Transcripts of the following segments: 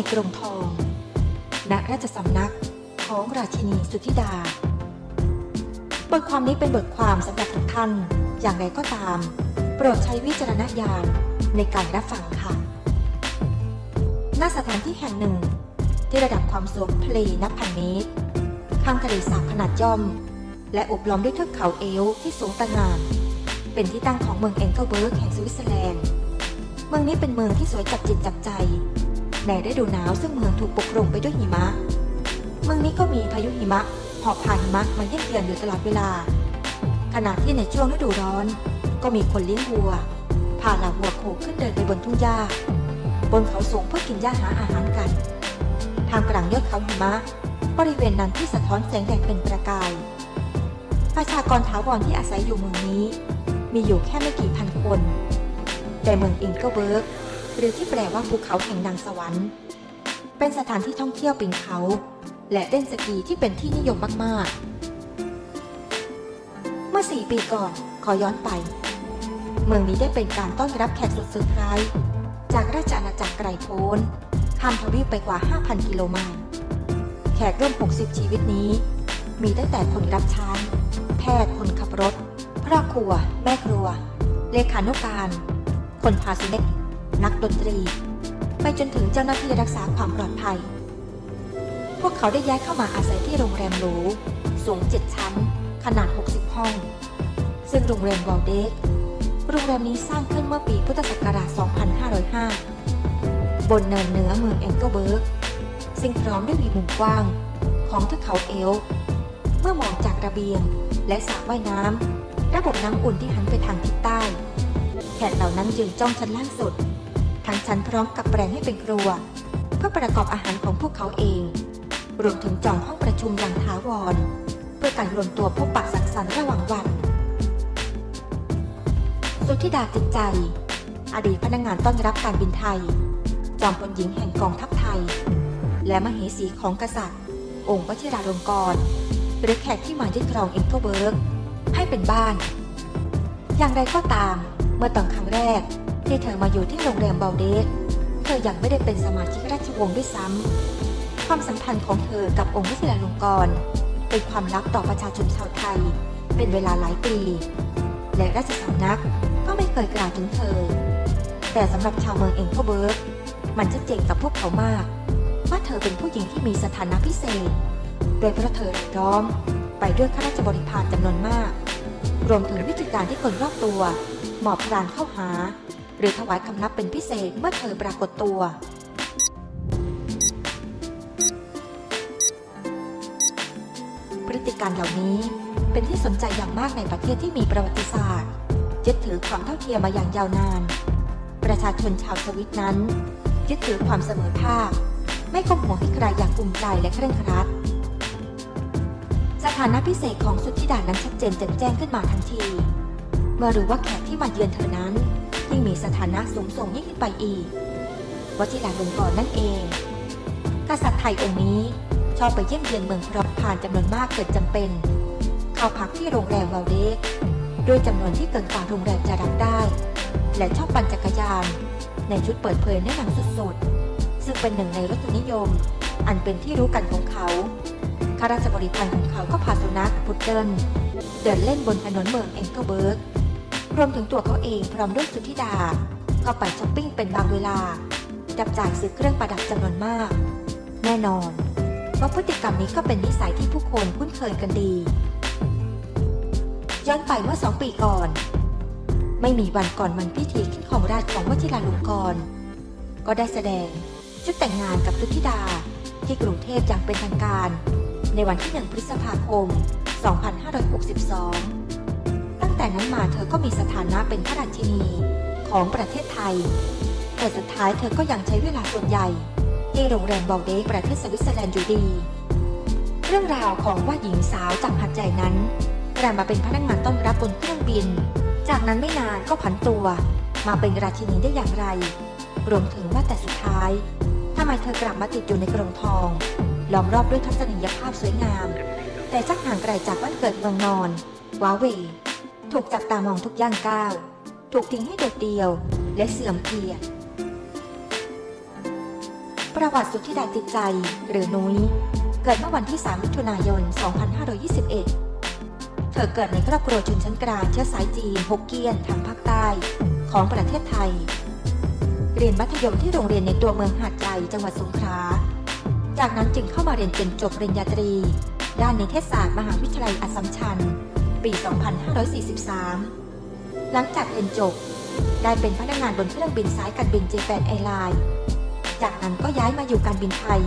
ในกรุงทอง ณ ราชสำนักของราชินีสุธิดา บทความนี้เป็นบทความสำหรับทุกท่าน อย่างไรก็ตาม โปรดใช้วิจารณญาณในการรับฟังค่ะ ณ สถานที่แห่งหนึ่ง ที่ระดับความสูงทะเลนับพันเมตร ข้างทะเลสาบขนาดย่อม และอบล้อมด้วยเทือกเขาเอลที่สูงตระหง่านเป็นที่ตั้งของเมืองเอนเกลเบิร์กแห่งสวิตเซอร์แลนด์ เมืองนี้เป็นเมืองที่สวยจับจิตจับใจ ในฤดูหนาวซึ่งเมืองถูกปกคลุมไปด้วยหิมะ เมืองนี้ก็มีพายุหิมะหอบผ่านหิมะมาเยี่ยมเยือนอยู่ตลอดเวลา ขณะที่ในช่วงฤดูร้อน ก็มีคนเลี้ยงวัวพาเหล่าวัวโคขึ้นเดินไปบนทุ่งหญ้า บนเขาสูงเพื่อกินหญ้าหาอาหารกันทางกลางยอดเขาหิมะ บริเวณนั้นที่สะท้อนแสงแดดเป็นประกาย ประชากรถาวรที่อาศัยอยู่เมืองนี้ มีอยู่แค่ไม่กี่พันคน แต่เมืองอิงเกิลเบิร์ก หรือที่แปลว่าภูเขาแห่งนางสวรรค์ เป็นสถานที่ท่องเที่ยวปีนเขา และเล่นสกีที่เป็นที่นิยมมากๆ เมื่อ4ปีก่อนขอย้อนไป เมืองนี้ได้เป็นการต้อนรับแขกสุดเซอร์ไพรส์จากราชอาณาจักรไกรโพ้นข้ามทวีปไปกว่า 5,000 กิโลไมล์แขกร่วม 60 ชีวิตนี้ มีตั้งแต่คนรับใช้แพทย์คนขับรถพ่อครัว แม่ครัว เลขานุการ คนพาสุนัข นักดนตรี ไปจนถึงเจ้าหน้าที่รักษาความปลอดภัย พวกเขาได้ย้ายเข้ามาอาศัยที่โรงแรมหรูสูง 7 ชั้น ขนาด 60 ห้อง ซึ่งโรงแรมวอลเดกโรงแรมนี้สร้างขึ้นเมื่อปีพุทธศักราช 2505 บนเนินเหนือเมืองแองเกิลเบิร์กซึ่งพร้อมด้วยวีมุมกว้างของเทือกเขาเอล เมื่อมองจากระเบียงและสระว่ายน้ำระบบน้ำอุ่นที่หันไปทางทิศใต้ แขกเหล่านั้นยืนจ้องชั้นล่างสุด ทั้งชั้นพร้อมกับแปลงให้เป็นครัว เพื่อประกอบอาหารของพวกเขาเอง รวมถึงจองห้องประชุมอย่างถาวร เพื่อการรวมตัวพบปะสังสรรค์ระหว่างวัน สุธิดาจิตใจ อดีตพนักงานต้อนรับการบินไทย จอมพลหญิงแห่งกองทัพไทย และมเหสีของกษัตริย์ องค์วชิราลงกรณ์หรือแขกที่มายึดครองเอ็งเกิลเบิร์กให้เป็นบ้าน อย่างไรก็ตาม เมื่อตอนครั้งแรก ที่เธอมาอยู่ที่โรงแรมเบลเดสเธอยังไม่ได้เป็นสมาชิกราชวงศ์ด้วยซ้ำความสัมพันธ์ของเธอกับองค์วชิราลงกรเป็นความลับต่อประชาชนชาวไทย เป็นเวลาหลายปี และราชสำนักก็ไม่เคยกล่าวถึงเธอ แต่สำหรับชาวเมืองเองเกิลเบิร์กมันชัดเจนกับพวกเขามาก ว่าเธอเป็นผู้หญิงที่มีสถานะพิเศษ โดยเพราะเธอรายล้อมไปด้วยข้าราชบริพารจำนวนมาก รวมถึงวิธีการที่คนรอบตัวหมอบพรานเข้าหา หรือถวายคำนับเป็นพิเศษเมื่อเธอปรากฏตัว พฤติการเหล่านี้เป็นที่สนใจอย่างมากในประเทศที่มีประวัติศาสตร์ยึดถือความเท่าเทียมมาอย่างยาวนาน ประชาชนชาวสวิตนั้น ยึดถือความเสมอภาค ไม่ก้มหัวให้ใครอย่างอุ่มใจและเคร่งครัดสถานะพิเศษของสุทธิดานั้นชัดเจนแจ่มแจ้งขึ้นมาทันที เมื่อรู้ว่าแขกที่มาเยือนเธอนั้น ยิ่งมีสถานะสูงส่งยิ่งขึ้นไปอีกวชิราลงกรณ์นั่นเอง กษัตริย์ไทยองค์นี้ชอบไปเยี่ยมเยือนเมืองพร้อมผ่านจำนวนมากเกิดจำเป็น เข้าพักที่โรงแรมวาลเดกด้วยจำนวนที่เกินกว่าโรงแรมจะรับได้ และชอบปั่นจักรยาน ในชุดเปิดเผยแนะนำสุดๆ ซึ่งเป็นหนึ่งในรสนิยม อันเป็นที่รู้กันของเขาข้าราชบริพารของเขาก็พาสุนัขพุดเดิลเดินเล่นบนถนนเมืองเอ็งเกิลเบิร์ก รวมถึงตัวเขาเองพร้อมด้วยสุธิดา ก็ไปช้อปปิ้งเป็นบางเวลา จับจ่ายซื้อเครื่องประดับจำนวนมาก แน่นอนว่าพฤติกรรมนี้ก็เป็นนิสัยที่ผู้คนคุ้นเคยกันดี ย้อนไปเมื่อสองปีก่อน ไม่มีวันก่อนวันพิธีขึ้นของราชของวชิราลงกรณ์ก็ได้แสดงชุดแต่งงานกับสุธิดาที่กรุงเทพอย่างเป็นทางการ ในวันที่ 1 พฤษภาคม 2562ตั้ง แต่นั้นมาเธอก็มีสถานะเป็นพระราชินีของประเทศไทย แต่สุดท้ายเธอก็ยังใช้เวลาส่วนใหญ่ ที่โรงแรมบอลเดกประเทศสวิตเซอร์แลนด์อยู่ดี เรื่องราวของว่าหญิงสาวจากหัดใหญ่นั้นกลายมาเป็นพนักงานต้อนรับบนเครื่องบิน จากนั้นไม่นานก็ผันตัว มาเป็นราชินีได้อย่างไร รวมถึงว่าแต่สุดท้ายทำไมเธอกลับมาติดอยู่ในกรงทองล้อมรอบด้วยทัศนียภาพสวยงาม แต่ชักห่างไกลจากบ้านเกิดเมืองนอนว้าเว ถูกจับตามองทุกย่างก้าว ถูกทิ้งให้โดดเดี่ยวและเสื่อมเกียรติ ประวัติสุทธิดาจิตใจหรือนุ้ย เกิดเมื่อวันที่ 3 มิถุนายน 2521 เธอเกิดในครอบครัวชนชั้นกลางเชื้อสายจีนฮกเกี้ยนทางภาคใต้ของประเทศไทย เรียนมัธยมที่โรงเรียนในตัวเมืองหาดใหญ่จังหวัดสงขลา จากนั้นจึงเข้ามาเรียนจนจบปริญญาตรี ด้านนิเทศศาสตร์มหาวิทยาลัยอัสสัมชัญ ปี 2543 หลังจากเรียนจบ ได้เป็นพนักงานบนเครื่องบินสายการบินเจแปนแอร์ไลน์จากนั้นก็ย้ายมาอยู่การบินไทย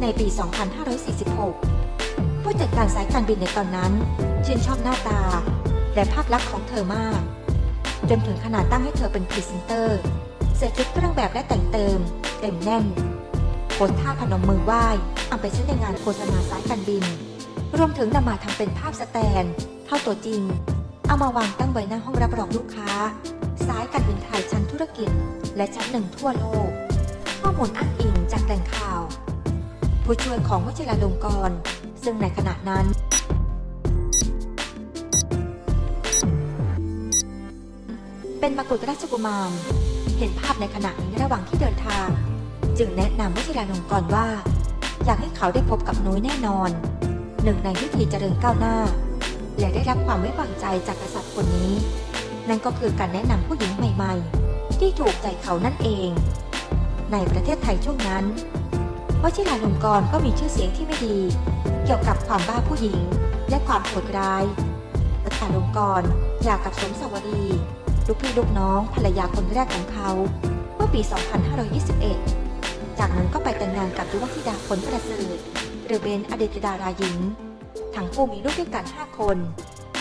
ในปี 2546 ผู้จัดการสายการบินในตอนนั้น ชื่นชอบหน้าตา และภาพลักษณ์ของเธอมาก จนถึงขนาดตั้งให้เธอเป็นพรีเซนเตอร์เสื้อชุดเครื่องแบบและแต่งเติม เต็มแน่นโพสท่าพนมมือไหว้เอาไปใช้ในงานโฆษณาสายการบิน รวมถึงนำมาทำเป็นภาพสแตนเท่าตัวจริง เอามาวางตั้งไว้หน้าห้องรับรองลูกค้า สายการบินไทยชั้นธุรกิจ และชั้นหนึ่งทั่วโลก ข้อมูลอ้างอิงจากแหล่งข่าว ผู้ช่วยของวชิราลงกรณ์ซึ่งในขณะนั้นเป็นมกุฎราชกุมาร เห็นภาพในขณะนี้ระหว่างที่เดินทาง จึงแนะนำวชิราลงกรณ์ว่า อยากให้เขาได้พบกับนุ้ยแน่นอน หนึ่งในวิธีเจริญก้าวหน้า และได้รับความไว้วางใจจากกษัตริย์คนนี้ นั่นก็คือการแนะนำผู้หญิงใหม่ๆ ที่ถูกใจเขานั่นเอง ในประเทศไทยช่วงนั้นวชิราลงกรณ์ก็มีชื่อเสียงที่ไม่ดี เกี่ยวกับความบ้าผู้หญิง และความโหดร้ายรัตาลงกรณ์หย่ากับสมสวรีลูกพี่ลูกน้องภรรยาคนแรกของเขาเมื่อปี 2521 จากนั้นก็ไปแต่งงานกับยุวธิดาผลประเสริฐ หรือเบนอดีตดาราหญิง ทั้งคู่มีลูกด้วยกัน 5 คน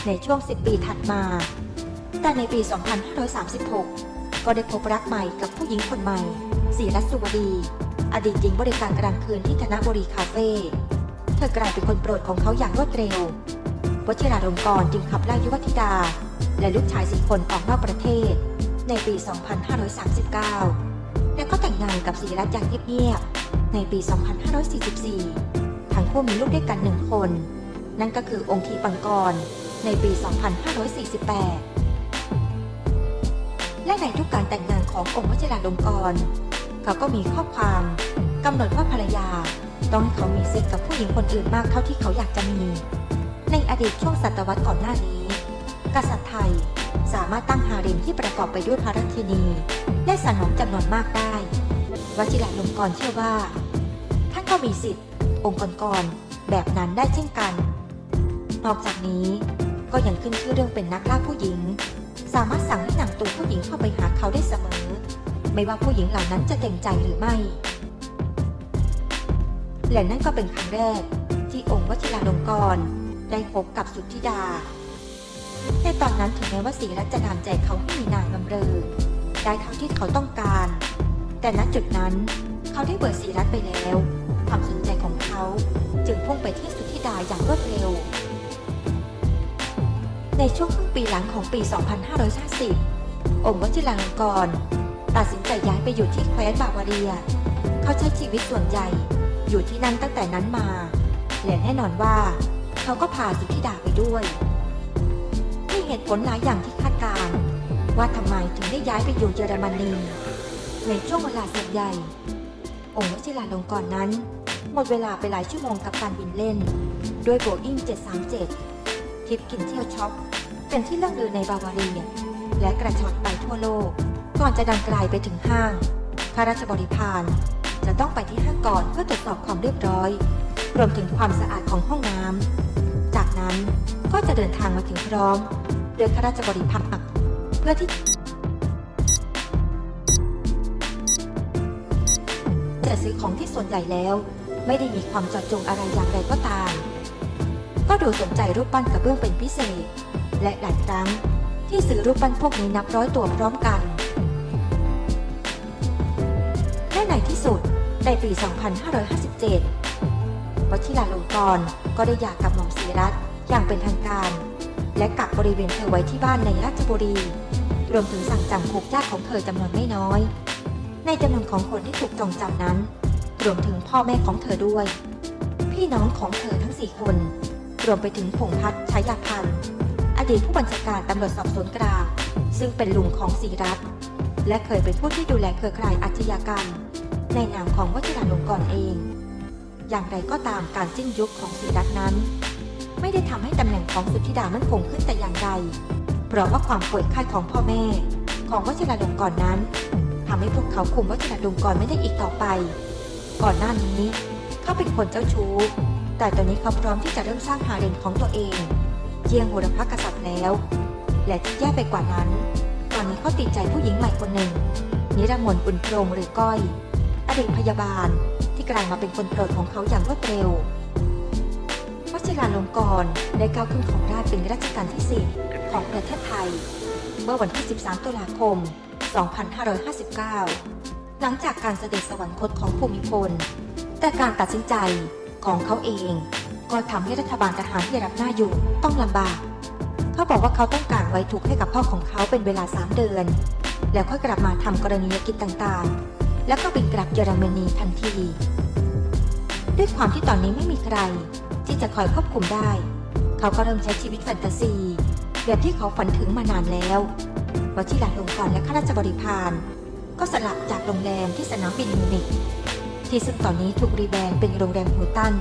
ในช่วง 10 ปีถัดมา แต่ในปี 2536 ก็ได้พบรักใหม่กับผู้หญิงคนใหม่ศรีรัสุวดี อดีตหญิงบริการกลางคืนที่ธนบุรีคาเฟ่เธอกลายเป็นคนโปรดของเขาอย่างรวดเร็ววชิราลงกรณ์จึงขับไล่ยุวธิดา และลูกชายสี่คนออกนอกประเทศ ในปี 2539 และก็แต่งงานกับศรีรัตน์อย่างเงียบๆในปี 2544 ทั้งคู่มีลูกด้วยกันหนึ่งคน นั่นก็คือองค์ทีปังกรในปี 2548 และในทุกการแต่งงานขององค์วชิราลงกร เขาก็มีข้อความกำหนดว่าภรรยา ต้องให้เขามีเซ็กกับผู้หญิงคนอื่นมากเท่าที่เขาอยากจะมี ในอดีตช่วงศตวรรษก่อนหน้านี้ กษัตริย์ไทยสามารถตั้งฮาเร็มที่ประกอบไปด้วยพระราชินี และสนมจำนวนมากได้ วชิระลงกรเชื่อว่า ท่านก็มีสิทธิ์ องค์กรๆแบบนั้นได้เช่นกัน นอกจากนี้ก็ยังขึ้นชื่อเรื่องเป็นนักล่าผู้หญิง สามารถสั่งให้นำตัวผู้หญิงเข้าไปหาเขาได้เสมอ ไม่ว่าผู้หญิงเหล่านั้นจะเต็มใจหรือไม่ และนั่นก็เป็นครั้งแรกที่องค์วชิราลงกรณ์ได้พบกับสุทธิดา ในตอนนั้นถึงแม้ว่าศรีรัตจะนามใจเขาให้มีนางบำเรอได้เท่าที่เขาต้องการ แต่ณจุดนั้นเขาได้เบิดศรีรัตไปแล้ว ความสนใจของ จึงพุ่งไปที่สุทธิดาอย่างรวดเร็ว ในช่วงครึ่งปีหลังของปี 2550 องค์วชิราลงกรณ์ตัดสินใจย้ายไปอยู่ที่แคว้นบาวาเรีย เขาใช้ชีวิตส่วนใหญ่อยู่ที่นั่นตั้งแต่นั้นมา และแน่นอนว่า เขาก็พาสุทธิดาไปด้วยมีเหตุผลหลายอย่างที่คาดการณ์ว่าทำไมถึงได้ย้ายไปอยู่เยอรมนีในช่วงเวลาส่วนใหญ่องค์วชิราลงกรณ์นั้น หมดเวลาไปหลายชั่วโมงกับการบินเล่น ด้วยโบอิ้ง737ทริปกินเที่ยวช็อป เป็นที่เรื่องลือในบาวาเรีย และกระชอนไปทั่วโลก ก่อนจะดังไกลไปถึงห้างข้าราชบริพารจะต้องไปที่ห้างก่อนเพื่อตรวจสอบความเรียบร้อย รวมถึงความสะอาดของห้องน้ำ จากนั้นก็จะเดินทางมาถึงพร้อมโดยข้าราชบริพารเพื่อที่จะซื้อของที่ส่วนใหญ่แล้ว ไม่ได้มีความเจอดจงอะไรอย่างไรก็ตาม ก็ดูสนใจรูปปั้นกระเบื้องเป็นพิเศษ และหลายครั้งที่ซื้อรูปปั้นพวกนี้นับร้อยตัวพร้อมกัน และในที่สุดในปี 2557วชิราลงกรก็ได้หย่ากับหม่อมศรีรัตน์อย่างเป็นทางการ และกักบริเวณเธอไว้ที่บ้านในราชบุรี รวมถึงสั่งจำคุกญาติของเธอจำนวนไม่น้อย ในจำนวนของคนที่ถูกจองจำนั้น รวมถึงพ่อแม่ของเธอด้วย พี่น้องของเธอทั้งสี่คน รวมไปถึงพงพัฒน์ชัยพันธ์อดีตผู้บัญชาการตำรวจสอบสวนกลางซึ่งเป็นลุงของศรีรัตน์และเคยเป็นผู้ที่ดูแลเครือข่ายอาชญากรรม ในนามของวชิราลงกรณ์เอง อย่างไรก็ตามการสิ้นยุคของศรีรัตน์นั้น ไม่ได้ทำให้ตำแหน่งของสุทธิดามั่นคงขึ้นแต่อย่างใด เพราะว่าความป่วยไข้ของพ่อแม่ ของวชิราลงกรณ์นั้นทำให้พวกเขาคุมวชิราลงกรณ์ไม่ได้อีกต่อไป ก่อนหน้านี้เขาเป็นคนเจ้าชู้ แต่ตอนนี้เขาพร้อมที่จะเริ่มสร้างฮาเร็มของตัวเองเจียงบุรพกษัตริย์แล้ว และที่แย่ไปกว่านั้น ตอนนี้เขาติดใจผู้หญิงใหม่คนหนึ่ง นิรมนต์บุญโปรงหรือก้อย อดีตพยาบาลที่กลายมาเป็นคนโปรดของเขาอย่างรวดเร็ววชิราลงกรณ์ได้ก้าวขึ้นของราชเป็นรัชกาลที่4ของประเทศไทย เมื่อวันที่ 13 ตุลาคม 2559 หลังจากการเสด็จสวรรคตของภูมิพล แต่การตัดสินใจของเขาเอง ก็ทำให้รัฐบาลทหารที่รับหน้าอยู่ต้องลำบาก เขาบอกว่าเขาต้องการไว้ทุกข์ให้กับพ่อของเขาเป็นเวลา 3 เดือน แล้วค่อยกลับมาทำกรณียกิจต่างๆ แล้วก็บินกลับเยอรมนีทันที ด้วยความที่ตอนนี้ไม่มีใคร ที่จะคอยควบคุมได้ เขาก็เริ่มใช้ชีวิตแฟนตาซีแบบที่เขาฝันถึงมานานแล้ววชิราลงกรณ์และข้าราชบริพาร ก็สลับจากโรงแรมที่สนามบินมิวนิกที่ซึ่งตอนนี้ถูกรีแบรนด์เป็นโรงแรมฮูตัน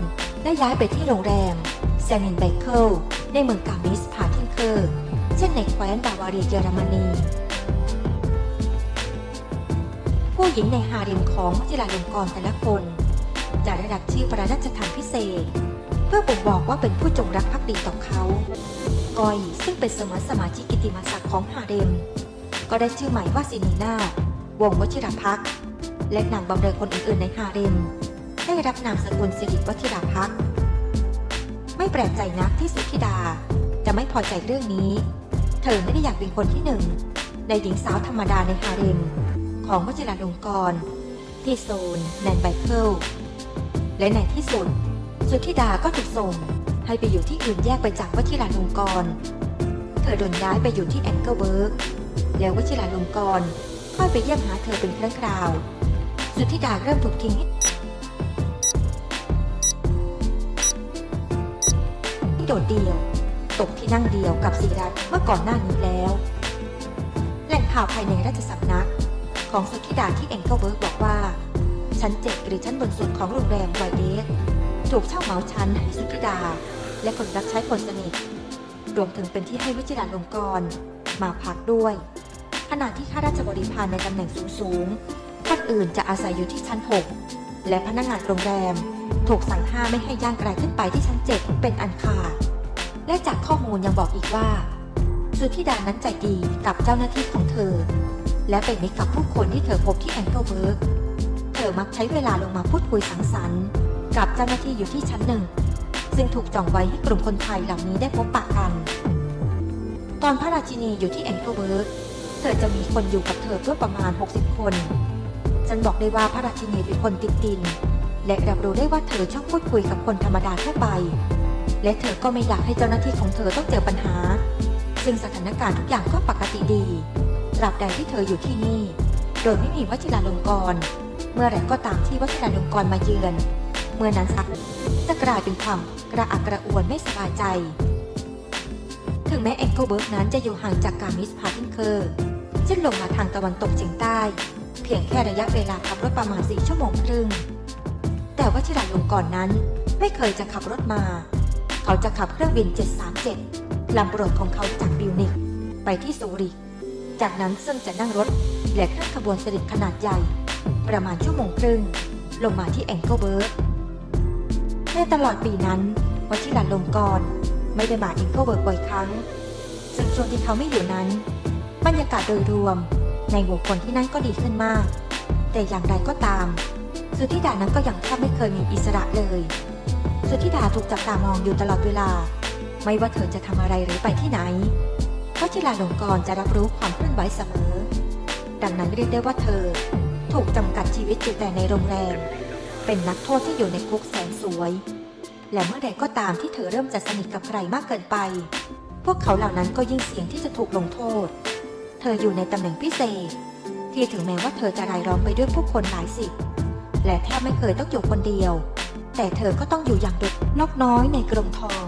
และย้ายไปที่โรงแรมแซนินไบเคิลในเมืองกามิสพาทิงเคอร์เช่นในแคว้นบาวาเรียเยอรมนี ผู้หญิงในฮาเร็มของวชิราลงกรแต่ละคน จะได้รับชื่อพระราชทานพิเศษ เพื่อบ่งบอกว่าเป็นผู้จงรักภักดีต่อเขากอยซึ่งเป็นสมัสมาชิกกิตติมศักดิ์ของฮาเร็ม ก็ได้ชื่อใหม่ว่าซินีนา วงวชิรพักษ์และนางบำเรอคนอื่นๆในฮาเร็มได้รับนามสกุลสิริวชิรพักษ์ไม่แปลกใจนักที่สุธิดาจะไม่พอใจเรื่องนี้ เธอไม่ได้อยากเป็นคนที่หนึ่งในหญิงสาวธรรมดาในฮาเร็มของวชิราลงกรณ์ที่โซนแนนไบเคิลและในที่สุด สุธิดาก็ถูกส่งให้ไปอยู่ที่อื่นแยกไปจากวชิราลงกรณ์เธอโดนย้ายไปอยู่ที่แองเกิลเบิร์กแล้ววชิราลงกรณ์ ค่อยไปเยี่ยมหาเธอเป็นครั้งคราว สุธิดาเริ่มถูกทิ้งให้โดดเดี่ยว ตกที่นั่งเดียวกับศิรัตน์เมื่อก่อนหน้านี้แล้ว แหล่งข่าวภายในราชสำนัก ของสุธิดาที่แองเกิลเบิร์กบอกว่า ชั้นเจ็ดหรือชั้นบนสุดของโรงแรมไวเดสถูกเช่าเหมาชั้นให้สุธิดา และคนรับใช้คนสนิทรวมถึงเป็นที่ให้วชิราลงกรมาพักด้วย ขณะที่ข้าราชบริพารในตำแหน่งสูงๆคนอื่นจะอาศัยอยู่ที่ชั้น 6 และพนักงานโรงแรม ถูกสั่งห้ามไม่ให้ย่างไกลขึ้นไปที่ชั้น 7 เป็นอันขาด และจากข้อมูลยังบอกอีกว่า สุธิดานั้นใจดีกับเจ้าหน้าที่ของเธอ และเป็นมิตรกับผู้คนที่เธอพบที่แองเกิลเบิร์กเธอมักใช้เวลาลงมาพูดคุยสังสรรค์กับเจ้าหน้าที่อยู่ที่ชั้นหนึ่งซึ่งถูกจองไว้ให้กลุ่มคนไทยเหล่านี้ได้พบปะกัน ตอนพระราชินีอยู่ที่แองเกิลเบิร์ก เธอจะมีคนอยู่กับเธอเพื่อประมาณ 60 คน ฉันบอกได้ว่าพระราชินีเป็นคนติดดิน และรับรู้ได้ว่าเธอชอบพูดคุยกับคนธรรมดาทั่วไป และเธอก็ไม่อยากให้เจ้าหน้าที่ของเธอต้องเจอปัญหา ซึ่งสถานการณ์ทุกอย่างก็ปกติดีตราบใดที่เธออยู่ที่นี่ โดยไม่มีวชิราลงกร เมื่อไหร่ก็ตามที่วชิราลงกรมาเยือน เมื่อนั้นสักจะกลายเป็นความกระอักกระอ่วนไม่สบายใจ ถึงแม้แองเกิลเบิร์กนั้นจะอยู่ห่างจากกามิสพาทิงเคอร์ ซึ่งลงมาทางตะวันตกเฉียงใต้ เพียงแค่ระยะเวลาขับรถประมาณ4ชั่วโมงครึ่ง แต่ว่าชิราลงกรณ์นั้นไม่เคยจะขับรถมา เขาจะขับเครื่องบิน 737ลำโปรดของเขาจากบิวนิกไปที่ซูริก จากนั้นซึ่งจะนั่งรถและเครื่องขบวนเสด็จขนาดใหญ่ ประมาณชั่วโมงครึ่ง ลงมาที่แองเกิลเบิร์กในตลอดปีนั้นวชิราลงกรไม่ได้มาแองเกิลเบิร์กบ่อยครั้งซึ่งช่วงที่เขาไม่อยู่นั้น บรรยากาศโดยรวม ในบุคคลที่นั่นก็ดีขึ้นมาก แต่อย่างไรก็ตาม สุธิดานั้นก็ยังแทบไม่เคยมีอิสระเลย สุธิดาถูกจับตามองอยู่ตลอดเวลา ไม่ว่าเธอจะทำอะไรหรือไปที่ไหนวชิราลงกรจะรับรู้ความเคลื่อนไหวเสมอ ดังนั้นเรียกได้ว่าเธอ ถูกจำกัดชีวิตอยู่แต่ในโรงแรม เป็นนักโทษที่อยู่ในคุกแสนสวย และเมื่อใดก็ตามที่เธอเริ่มจะสนิทกับใครมากเกินไป พวกเขาเหล่านั้นก็ยิ่งเสี่ยงที่จะถูกลงโทษ เธออยู่ในตำแหน่งพิเศษ ที่ถึงแม้ว่าเธอจะรายล้อมไปด้วยผู้คนหลายสิบและแทบไม่เคยต้องอยู่คนเดียว แต่เธอก็ต้องอยู่อย่างเด็กนกน้อยในกรงทอง